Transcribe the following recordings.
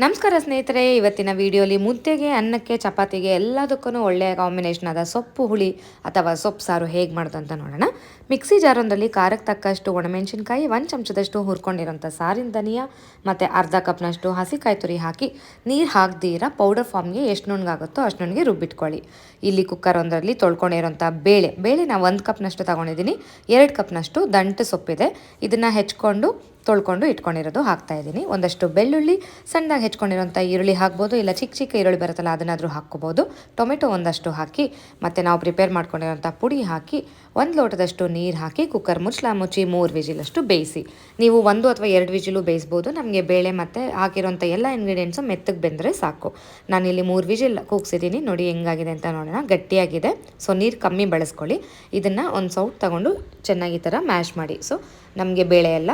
ನಮಸ್ಕಾರ ಸ್ನೇಹಿತರೆ, ಇವತ್ತಿನ ವಿಡಿಯೋಲಿ ಮುದ್ದೆಗೆ, ಅನ್ನಕ್ಕೆ, ಚಪಾತಿಗೆ ಎಲ್ಲದಕ್ಕೂ ಒಳ್ಳೆಯ ಕಾಂಬಿನೇಷನ್ ಆದ ಸೊಪ್ಪು, ಹುಳಿ ಅಥವಾ ಸೊಪ್ಪು ಸಾರು ಹೇಗೆ ಮಾಡೋದು ಅಂತ ನೋಡೋಣ. ಮಿಕ್ಸಿ ಜಾರೊಂದರಲ್ಲಿ ಖಾರಕ್ಕೆ ತಕ್ಕಷ್ಟು ಒಣಮೆಣಸಿನ್ಕಾಯಿ, ಒಂದು ಚಮಚದಷ್ಟು ಹುರ್ಕೊಂಡಿರೋಂಥ ಸಾರಿನ ಧನಿಯಾ ಮತ್ತು ಅರ್ಧ ಕಪ್ನಷ್ಟು ಹಸಿಕಾಯಿ ತುರಿ ಹಾಕಿ ನೀರು ಹಾಕ್ದಿರ ಪೌಡರ್ ಫಾರ್ಮ್ಗೆ ಎಷ್ಟು ನುಣ್ಣಗಾಗುತ್ತೋ ಅಷ್ಟು ನುಣ್ಣಗೆ ರುಬ್ಬಿಟ್ಕೊಳ್ಳಿ. ಇಲ್ಲಿ ಕುಕ್ಕರ್ ಒಂದರಲ್ಲಿ ತೊಳ್ಕೊಂಡಿರೋಂಥ ಬೇಳೆ ಬೇಳೆ ನಾವು ಒಂದು ಕಪ್ನಷ್ಟು ತಗೊಂಡಿದ್ದೀನಿ, ಎರಡು ಕಪ್ನಷ್ಟು ದಂಟು ಸೊಪ್ಪಿದೆ. ಇದನ್ನು ಹೆಚ್ಕೊಂಡು ತೊಳ್ಕೊಂಡು ಇಟ್ಕೊಂಡಿರೋದು ಹಾಕ್ತಾ ಇದ್ದೀನಿ. ಒಂದಷ್ಟು ಬೆಳ್ಳುಳ್ಳಿ, ಸಣ್ಣದಾಗಿ ಹೆಚ್ಕೊಂಡಿರೋಂಥ ಈರುಳ್ಳಿ ಹಾಕ್ಬೋದು, ಇಲ್ಲ ಚಿಕ್ಕ ಚಿಕ್ಕ ಈರುಳ್ಳಿ ಬರುತ್ತಲ್ಲ ಅದನ್ನಾದರೂ ಹಾಕ್ಕೋಬೋದು. ಟೊಮೆಟೊ ಒಂದಷ್ಟು ಹಾಕಿ, ಮತ್ತು ನಾವು ಪ್ರಿಪೇರ್ ಮಾಡ್ಕೊಂಡಿರೋಂಥ ಪುಡಿ ಹಾಕಿ, ಒಂದು ಲೋಟದಷ್ಟು ನೀರು ಹಾಕಿ ಕುಕ್ಕರ್ ಮುಚ್ಚಲ ಮುಚ್ಚಿ ಮೂರು ವಿಜಿಲಷ್ಟು ಬೇಯಿಸಿ. ನೀವು ಒಂದು ಅಥವಾ ಎರಡು ವಿಜಿಲು ಬೇಯಿಸ್ಬೋದು, ನಮಗೆ ಬೇಳೆ ಮತ್ತು ಹಾಕಿರೋಂಥ ಎಲ್ಲ ಇಂಗ್ರೀಡಿಯೆಂಟ್ಸು ಮೆತ್ತಗೆ ಬೆಂದರೆ ಸಾಕು. ನಾನಿಲ್ಲಿ ಮೂರು ವಿಜಿಲ್ ಕೂಗ್ಸಿದ್ದೀನಿ, ನೋಡಿ ಹೆಂಗಾಗಿದೆ ಅಂತ ನೋಡೋಣ. ಗಟ್ಟಿಯಾಗಿದೆ ಸೊ ನೀರು ಕಮ್ಮಿ ಬಳಸ್ಕೊಳ್ಳಿ. ಇದನ್ನು ಒಂದು ಸೌಟ್ ತಗೊಂಡು ಚೆನ್ನಾಗಿ ಥರ ಮ್ಯಾಶ್ ಮಾಡಿ. ಸೊ ನಮಗೆ ಬೇಳೆ ಎಲ್ಲ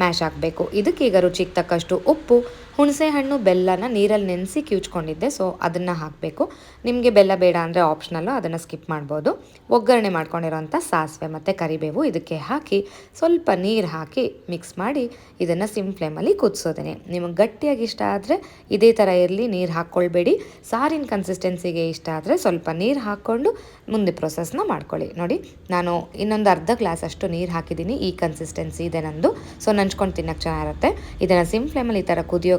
ಮ್ಯಾಶ್ ಹಾಕಬೇಕು ಇದಕ್ಕೆ ಈಗ ರುಚಿಗೆ ತಕ್ಕಷ್ಟು ಉಪ್ಪು ಹುಣಸೆ ಹಣ್ಣು ಬೆಲ್ಲನ ನೀರಲ್ಲಿ ನೆನೆಸಿ ಕಿವುಚ್ಕೊಂಡಿದ್ದೆ ಸೊ ಅದನ್ನು ಹಾಕಬೇಕು. ನಿಮಗೆ ಬೆಲ್ಲ ಬೇಡ ಅಂದರೆ ಆಪ್ಷನಲ್ಲು ಅದನ್ನು ಸ್ಕಿಪ್ ಮಾಡ್ಬೋದು. ಒಗ್ಗರಣೆ ಮಾಡ್ಕೊಂಡಿರೋಂಥ ಸಾಸಿವೆ ಮತ್ತು ಕರಿಬೇವು ಇದಕ್ಕೆ ಹಾಕಿ ಸ್ವಲ್ಪ ನೀರು ಹಾಕಿ ಮಿಕ್ಸ್ ಮಾಡಿ ಇದನ್ನು ಸಿಮ್ ಫ್ಲೇಮಲ್ಲಿ ಕುದಿಸೋದೇನೆ. ನಿಮಗೆ ಗಟ್ಟಿಯಾಗಿ ಇಷ್ಟ ಆದರೆ ಇದೇ ಥರ ಇರಲಿ, ನೀರು ಹಾಕ್ಕೊಳ್ಬೇಡಿ. ಸಾರಿನ ಕನ್ಸಿಸ್ಟೆನ್ಸಿಗೆ ಇಷ್ಟ ಆದರೆ ಸ್ವಲ್ಪ ನೀರು ಹಾಕ್ಕೊಂಡು ಮುಂದೆ ಪ್ರೊಸೆಸ್ನ ಮಾಡ್ಕೊಳ್ಳಿ. ನೋಡಿ, ನಾನು ಇನ್ನೊಂದು ಅರ್ಧ ಗ್ಲಾಸ್ ಅಷ್ಟು ನೀರು ಹಾಕಿದ್ದೀನಿ ಈ ಕನ್ಸಿಸ್ಟೆನ್ಸಿ ಇದೆ ನಂದು. ಸೊ ನಂಚ್ಕೊಂಡು ತಿನ್ನೋಕ್ಕೆ ಚೆನ್ನಾಗಿರುತ್ತೆ. ಇದನ್ನು ಸಿಮ್ ಫ್ಲೇಮಲ್ಲಿ ಈ ಥರ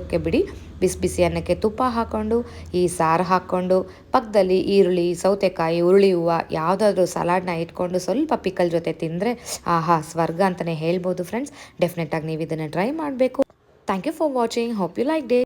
ಕುದಿಯೋಕ್ಕೆ ಬಿಡಿ. ಬಿಸಿ ಬಿಸಿ ಅನ್ನಕ್ಕೆ ತುಪ್ಪ ಹಾಕ್ಕೊಂಡು ಈ ಸಾರು ಹಾಕ್ಕೊಂಡು ಪಕ್ಕದಲ್ಲಿ ಈರುಳ್ಳಿ, ಸೌತೆಕಾಯಿ ಉರುಳಿ ಹೂವು ಯಾವುದಾದ್ರೂ ಸಲಾಡ್ನ ಇಟ್ಕೊಂಡು ಸ್ವಲ್ಪ ಪಿಕಲ್ ಜೊತೆ ತಿಂದರೆ ಆಹಾ, ಸ್ವರ್ಗ ಅಂತಲೇ ಹೇಳ್ಬೋದು ಫ್ರೆಂಡ್ಸ್ ಡೆಫಿನೆಟಾಗಿ ನೀವು ಇದನ್ನು ಟ್ರೈ ಮಾಡಬೇಕು. Thank you for watching hope you like the